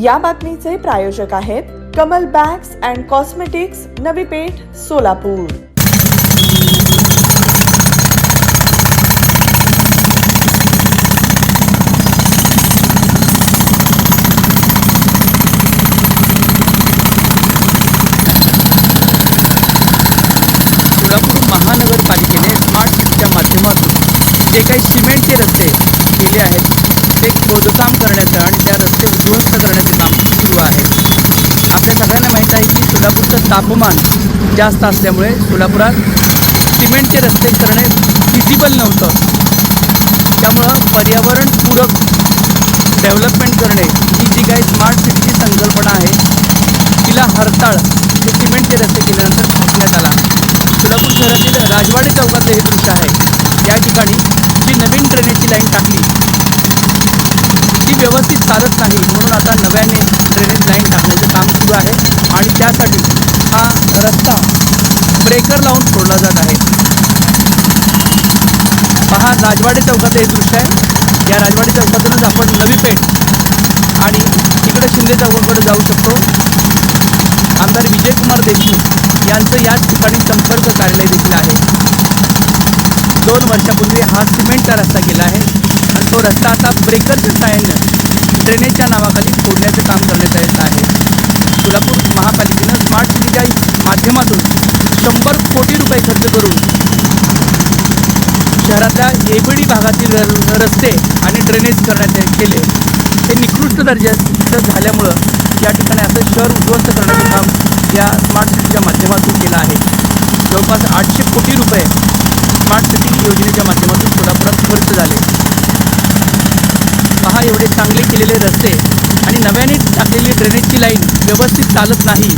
या बातमीचे प्रायोजक आहेत Kamal bags and cosmetics Navi Peth Solapur. Solapur महानगरपालिकेने स्मार्ट सिटीच्या माध्यमातून जे काही सिमेंटचे रस्ते केले आहेत ते खोदकाम करण्याचा आणि त्या रस्ते उद्ध्वस्त करण्याचे काम सुरू आहे आपल्या सगळ्यांना माहीत आहे की सोलापूरचं तापमान जास्त असल्यामुळे सोलापुरात सिमेंटचे रस्ते करणे फिजिबल नव्हतं. त्यामुळं पर्यावरणपूरक डेव्हलपमेंट करणे ही जी काही स्मार्ट सिटीची संकल्पना आहे तिला हरताळ हे सिमेंटचे रस्ते केल्यानंतर थांबण्यात आला. सोलापूर शहरातील राजवाडी चौकातलं हे दृश्य आहे. या ठिकाणी जी नवीन ड्रेनेजची लाईन टाकली ती व्यवस्थित चालत नाही म्हणून आता नव्याने ड्रेनेज लाईन टाकण्याचं काम सुरू आहे आणि त्यासाठी हा रस्ता ब्रेकर लावून सोडला जात आहे. पहा राजवाडी चौकाचं हे दृश्य आहे. या राजवाडी चौकातूनच आपण नवी पेठ आणि इकडे शिंदे चौकाकडे जाऊ शकतो. आमदार विजयकुमार देशमुख यांचं याच ठिकाणी संपर्क कार्यालय देखील आहे. दोन वर्षापूर्वी हा सिमेंटचा रस्ता गेला आहे आणि तो रस्ता आता ब्रेकरच्या सहाय्यानं ड्रेनेजच्या नावाखाली फोडण्याचं काम करण्यात येत आहे सोलापूर महापालिकेनं स्मार्ट सिटीच्या माध्यमातून शंभर कोटी करून शहरातल्या एबडी भागातील रस्ते आणि ड्रेनेज करण्यात केले. हे निकृष्ट दर्जाचं झाल्यामुळं या ठिकाणी असं शहर उद्ध्वस्त करण्याचं काम या स्मार्ट सिटीच्या माध्यमातून केलं आहे. जवळपास आठशे कोटी रुपये स्मार्ट सिटी योजनेच्या माध्यमातून सोलापुरात खर्च झाले. पहा एवढे चांगले केलेले रस्ते आणि नव्याने टाकलेली ड्रेनेजची लाईन व्यवस्थित चालत नाही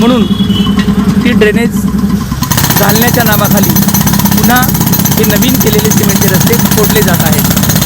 म्हणून ती ड्रेनेज घालण्याच्या नावाखाली पुन्हा हे नवीन केलेले सिमेंटचे रस्ते फोडले जात आहेत.